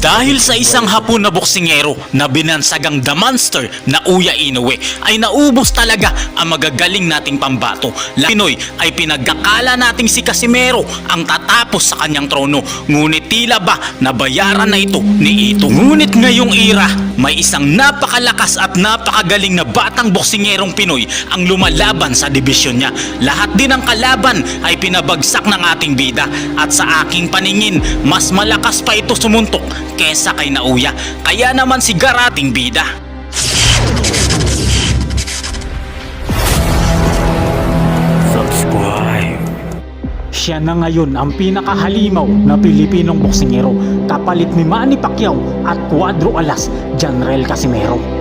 Dahil sa isang hapon na boksingero na binansagang The Monster na Uya Inoue ay naubos talaga ang magagaling nating pambato. La Pinoy ay pinagkakala nating si Casimero ang tatapos sa kanyang trono. Ngunit tila ba nabayaran na ito ni Ito. Ngunit ngayong era, may isang napakalakas at napakagaling na batang boksingerong Pinoy ang lumalaban sa dibisyon niya. Lahat din ng kalaban ay pinabagsak ng ating bida at sa aking paningin, mas malakas pa ito sumuntok kesa kay Nauya. Kaya naman si Garating bida. Subscribe. Siya na ngayon ang pinakahalimaw na Pilipinong boksingero kapalit ni Manny Pacquiao at Cuadro Alas, Janrel Casimero.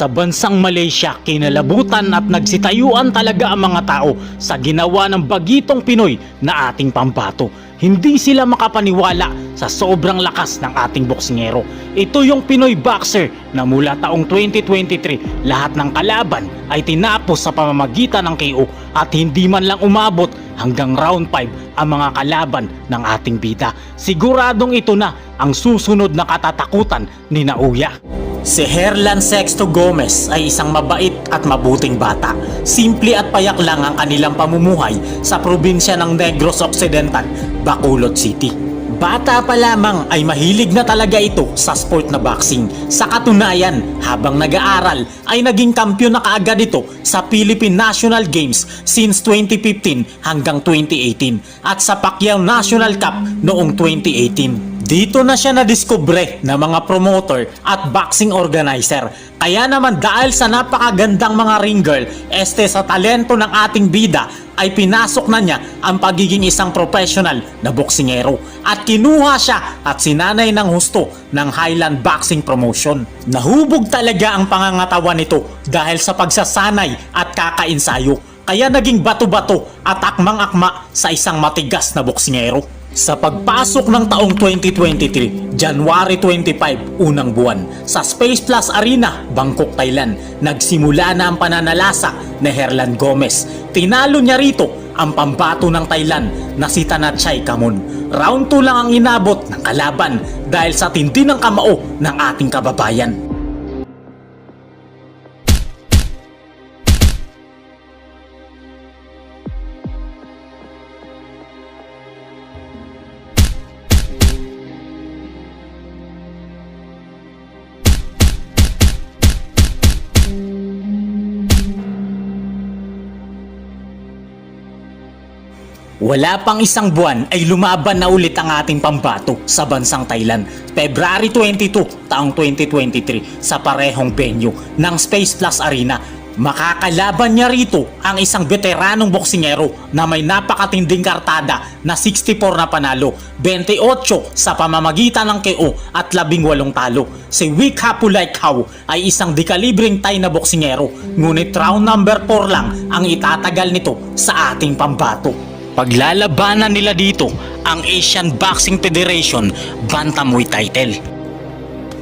Sa bansang Malaysia, kinalabutan at nagsitayuan talaga ang mga tao sa ginawa ng bagitong Pinoy na ating pambato. Hindi sila makapaniwala sa sobrang lakas ng ating boksingero. Ito yung Pinoy boxer na mula taong 2023, lahat ng kalaban ay tinapos sa pamamagitan ng KO at hindi man lang umabot hanggang round 5 ang mga kalaban ng ating bida. Siguradong ito na ang susunod na katatakutan ni Nauya. Si Herlan Sexto Gomez ay isang mabait at mabuting bata. Simple at payak lang ang kanilang pamumuhay sa probinsya ng Negros Occidental, Bacolod City. Bata pa lamang ay mahilig na talaga ito sa sport na boxing. Sa katunayan, habang nag-aaral ay naging kampiyon na kaagad ito sa Philippine National Games since 2015 hanggang 2018 at sa Pacquiao National Cup noong 2018. Dito na siya nadiskubre ng mga promoter at boxing organizer. Kaya naman dahil sa napakagandang mga ring girl, este sa talento ng ating bida, ay pinasok na niya ang pagiging isang professional na boksingero at kinuha siya at sinanay ng husto ng Highland Boxing Promotion. Nahubog talaga ang pangangatawan nito dahil sa pagsasanay at kakainsayo kaya naging bato-bato at akmang-akma sa isang matigas na boksingero. Sa pagpasok ng taong 2023, January 25, unang buwan, sa Space Plus Arena, Bangkok, Thailand, nagsimula na ang pananalasa ni Herlan Gomez. Tinalo niya rito ang pambato ng Thailand na si Tanachay Kamon. Round 2 lang ang inabot ng kalaban dahil sa tindi ng kamao ng ating kababayan. Wala pang isang buwan ay lumaban na ulit ang ating pambato sa bansang Thailand. February 22, taong 2023 sa parehong venue ng Space Plus Arena. Makakalaban niya rito ang isang veteranong boksingero na may napakatinding kartada na 64 na panalo, 28 sa pamamagitan ng KO at 18 talo. Si Wick Hapulay ay isang dekalibring Thai na boksingero, ngunit round number 4 lang ang itatagal nito sa ating pambato. Paglalabanan nila dito ang Asian Boxing Federation Bantamweight title.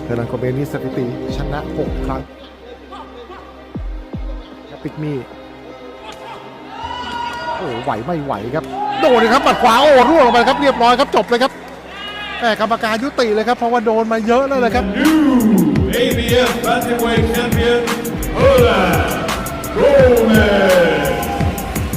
เทอร์นันโกเบนี่สถิติชนะ 6 ครั้งครับปิกมี่โอ้ไหวไม่ไหวครับ โดนเลยครับหมัดขวาโอ้ร่วงลงไปครับเรียบร้อยครับจบเลยครับแหม่กรรมการยุติเลยครับเพราะว่าโดนมาเยอะแล้วเลยครับ ABF Bantamweight Champion, Hola Gomez.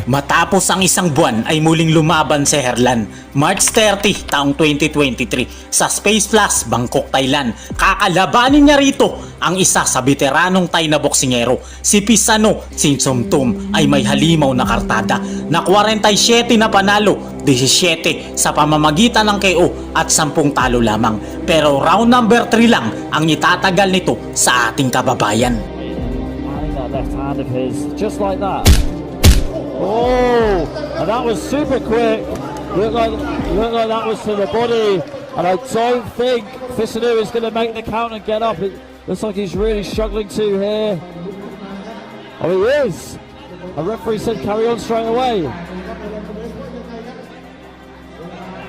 Matapos ang isang buwan ay muling lumaban si Herlan. March 30 taong 2023 sa Space Plus, Bangkok, Thailand. Kakalabanin niya rito ang isa sa veteranong Thai na boksingero. Si Pisano Sinsumtum ay may halimaw na kartada na 47 na panalo, 17 sa pamamagitan ng KO at 10 talo lamang. Pero round number 3 lang ang itatagal nito sa ating kababayan. Left hand of his, just like that. Oh, and that was super quick. Looked like, looked like that was to the body. And I don't think Fisanu is going to make the count and get up. It looks like he's really struggling to here. Oh, he is. A referee said carry on straight away.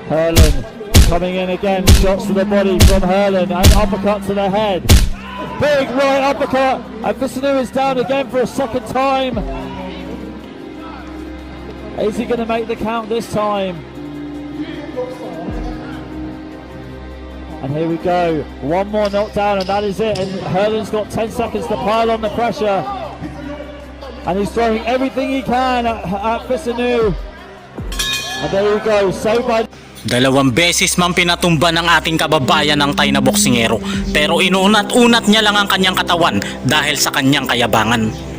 Herlin Coming in again, shots to the body from Hurlan and uppercut to the head. Big right uppercut, and Visanu is down again for a second time. Is he going to make the count this time? And here we go. One more knockdown, and that is it. And Hurlan's got 10 seconds to pile on the pressure. And he's throwing everything he can at, at Visanu. And there we go. Saved by Dalawang beses man pinatumba ng ating kababayan ng Tay na boksingero pero inuunat-unat niya lang ang kanyang katawan dahil sa kanyang kayabangan.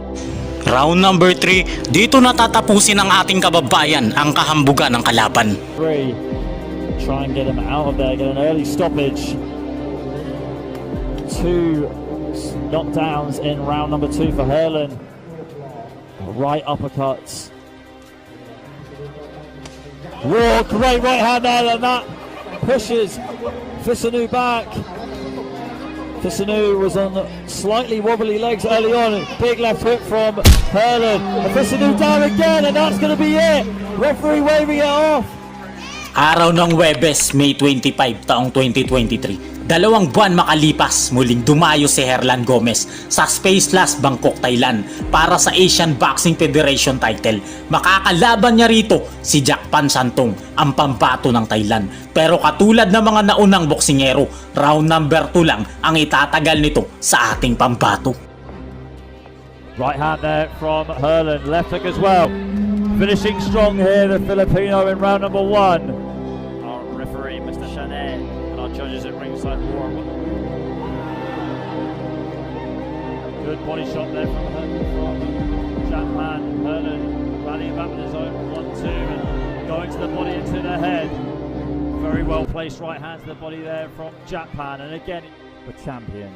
Round number 3, dito natatapusin ng ating kababayan ang kahambugan ng kalaban. three. Try and get him out of there, get an early stoppage. Two knockdowns in round number two for Hurlan. Right uppercuts. Whoa, great right hand there, and that pushes Fisanu back. Fisanu was on slightly wobbly legs early on. Big left hook from Hurlan. And Fisanu down again, and that's going to be it. Referee waving it off. Araw ng Webes, May 25, taong 2023. Dalawang buwan makalipas, muling dumayo si Herlan Gomez sa Space Last Bangkok, Thailand para sa Asian Boxing Federation title. Makakalaban niya rito si Jack Pan Santong, ang pambato ng Thailand. Pero katulad ng mga naunang boksingero, round number 2 lang ang itatagal nito sa ating pambato. Right hand there from Hurlan, left hook as well. Finishing strong here, the Filipino in round number one. Good body shot there from from Japan. Hurlan rallying back with his own one-two and going to the body into the head. Very well placed right hand to the body there from Japan, and again the champion.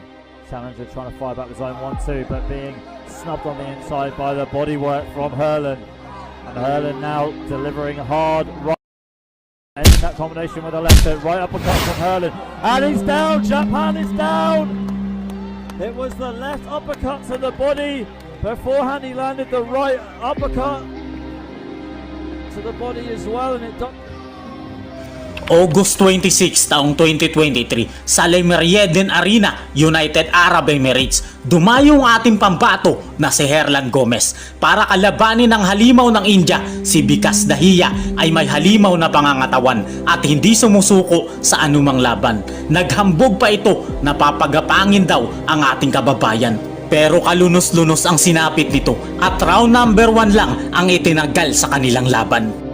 Challenger trying to fire back his own one-two, but being snubbed on the inside by the bodywork from Hurlan. And Hurlan now delivering hard right. Ending that combination with a left hook, right uppercut from Hurlan. And he's down, Japan is down! It was the left uppercut to the body. Beforehand he landed the right uppercut to the body as well and it got August 26, taong 2023 sa Le Meridian Arena, United Arab Emirates, dumayo ang ating pambato na si Herlan Gomez para kalabanin ng halimaw ng India, si Bikas Dahiya ay may halimaw na pangangatawan at hindi sumusuko sa anumang laban. Naghambog pa ito na papagapangin daw ang ating kababayan. Pero kalunos-lunos ang sinapit nito at round number 1 lang ang itinagal sa kanilang laban.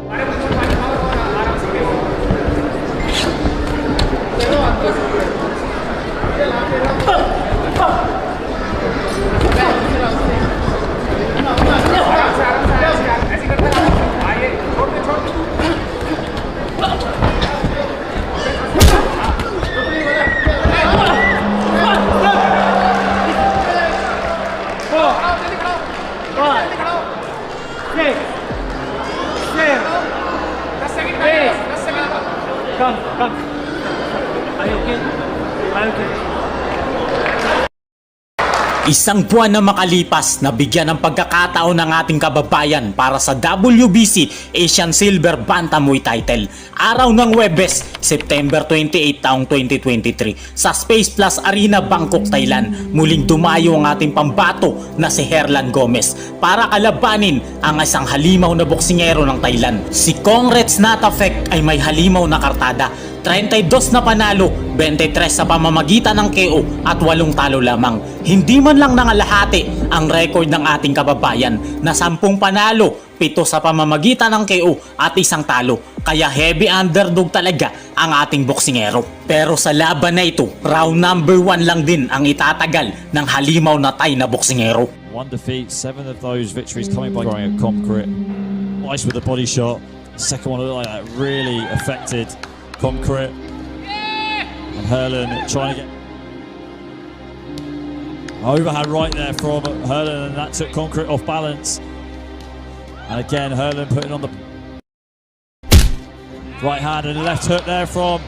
Isang buwan na makalipas na bigyan ng pagkakataon ng ating kababayan para sa WBC Asian Silver Bantamweight title. Araw ng Webes, September 28 taong 2023 sa Space Plus Arena, Bangkok, Thailand. Muling dumayo ang ating pambato na si Herlan Gomez para kalabanin ang isang halimaw na boksingero ng Thailand. Si Congrats Natafek ay may halimaw na kartada 32 na panalo, 23 sa pamamagitan ng KO at 8 talo lamang. Hindi man lang nangalahati ang record ng ating kababayan na 10 panalo, 7 sa pamamagitan ng KO at isang talo. Kaya heavy underdog talaga ang ating boksingero. Pero sa laban na ito, round number 1 lang din ang itatagal ng halimaw na tay na boksingero. One defeat, seven of those victories coming by throwing a concrete. Nice with the body shot. Second one looked like that really affected concrete. And Hurlan trying to get overhand right there from Hurlan, and that took concrete off balance. And again, Hurlan putting on the right hand and left hook there from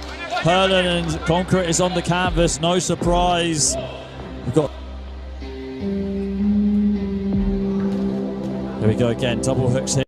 Hurlan, and concrete is on the canvas. No surprise. We've got Here we go again, double hooks here.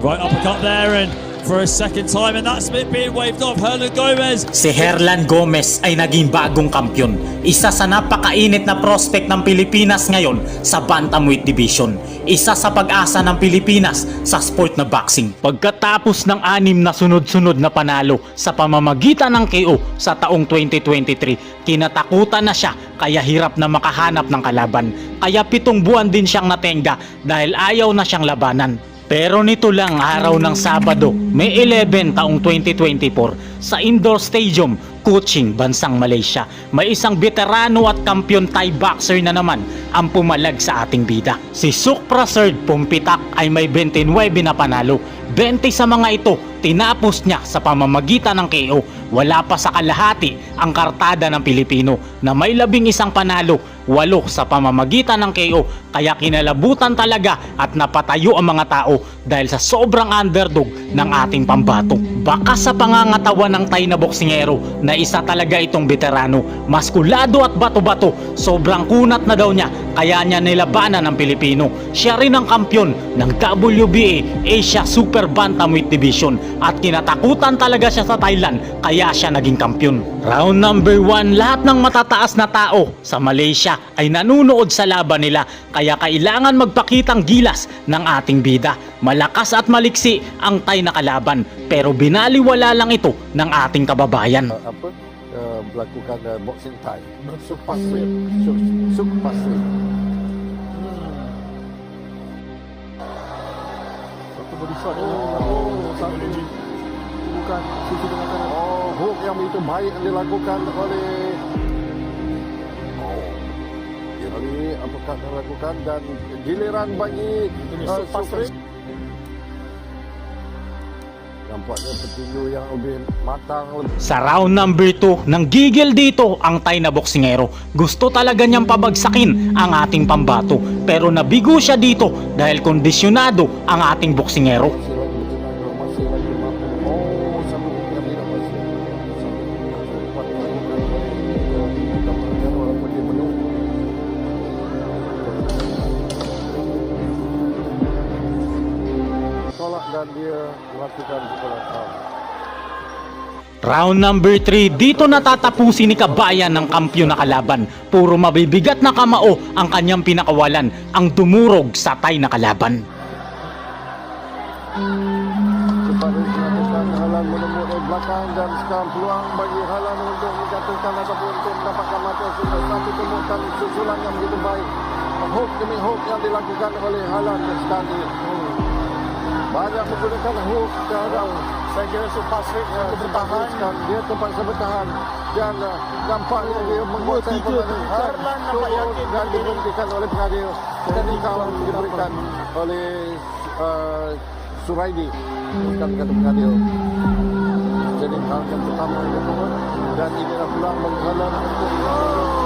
Right uppercut there, and for a second time, and that's it being waved off. Hernan Gomez Si Herlan Gomez ay naging bagong kampyon. Isa sa napakainit na prospect ng Pilipinas ngayon sa Bantamweight Division. Isa sa pag-asa ng Pilipinas sa sport na boxing. Pagkatapos ng anim na sunod-sunod na panalo sa pamamagitan ng KO sa taong 2023, kinatakutan na siya kaya hirap na makahanap ng kalaban. Kaya pitong buwan din siyang natenga dahil ayaw na siyang labanan. Pero nito lang araw ng Sabado, May 11 taong 2024 sa indoor stadium, Kuching, bansang Malaysia. May isang veterano at kampiyon Thai boxer na naman ang pumalag sa ating bida. Si Sukra Serd Pumpitak ay may 29 na panalo. 20 sa mga ito tinapos niya sa pamamagitan ng KO. Wala pa sa kalahati ang kartada ng Pilipino na may labing isang panalo, walo sa pamamagitan ng KO kaya kinalabutan talaga at napatayo ang mga tao dahil sa sobrang underdog ng ating pambato. Baka sa pangangatawan ng Tay na boksingero na isa talaga itong veterano, maskulado at bato-bato, sobrang kunat na daw niya kaya niya nilabanan ng Pilipino. Siya rin ang kampyon ng WBA Asia Super Bantamweight Division at kinatakutan talaga siya sa Thailand kaya siya naging kampyon. Round number 1, lahat ng matataas na tao sa Malaysia ay nanunood sa laban nila. Kaya kailangan magpakitang gilas ng ating bida. Malakas at maliksi ang Thai na kalaban pero binaliwala lang ito ng ating kababayan. uh, apa uh, melakukan uh, boxing Thai super sweet super sweet satu body shot oh, satu bukan sisi dengan kanan oh hook yang begitu baik dilakukan oleh dilakukan dan giliran bagi uh, Sufri nampaknya petinju yang lebih matang lebih Sa round number 2, nang gigil dito ang Thai na boksingero. Gusto talaga niyang pabagsakin ang ating pambato. Pero nabigo siya dito dahil kondisyonado ang ating boksingero. Round number 3, dito natatapusin ni Kabayan ng kampyon na kalaban. Puro mabibigat na kamao ang kanyang pinakawalan, ang dumurog sa Thai na kalaban. Ini. Banyak menggunakan hook terhadap saya kira Super Street yang bertahan. dan dia terpaksa bertahan. Dan uh, nampaknya dia menguasai pertandingan turun dan diberhentikan oleh pengadil. Dan dikawal diberikan oleh uh, Suraidi. Bukan kata pengadil. Jadi hal yang pertama turun dan ini adalah peluang bagi halan untuk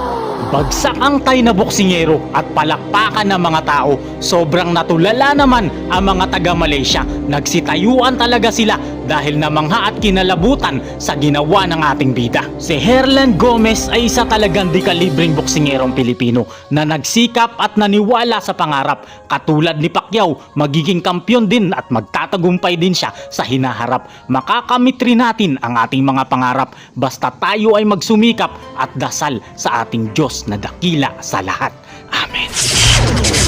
Bagsak ang Thai na boksingero at palakpakan ng mga tao. Sobrang natulala naman ang mga taga Malaysia. Nagsitayuan talaga sila dahil namangha at kinalabutan sa ginawa ng ating bida. Si Herlan Gomez ay isa talagang di kalibreng boksingerong Pilipino na nagsikap at naniwala sa pangarap. Katulad ni Pacquiao, magiging kampyon din at magtatagumpay din siya sa hinaharap. Makakamit rin natin ang ating mga pangarap basta tayo ay magsumikap at dasal sa ating Diyos na dakila sa lahat. Amen.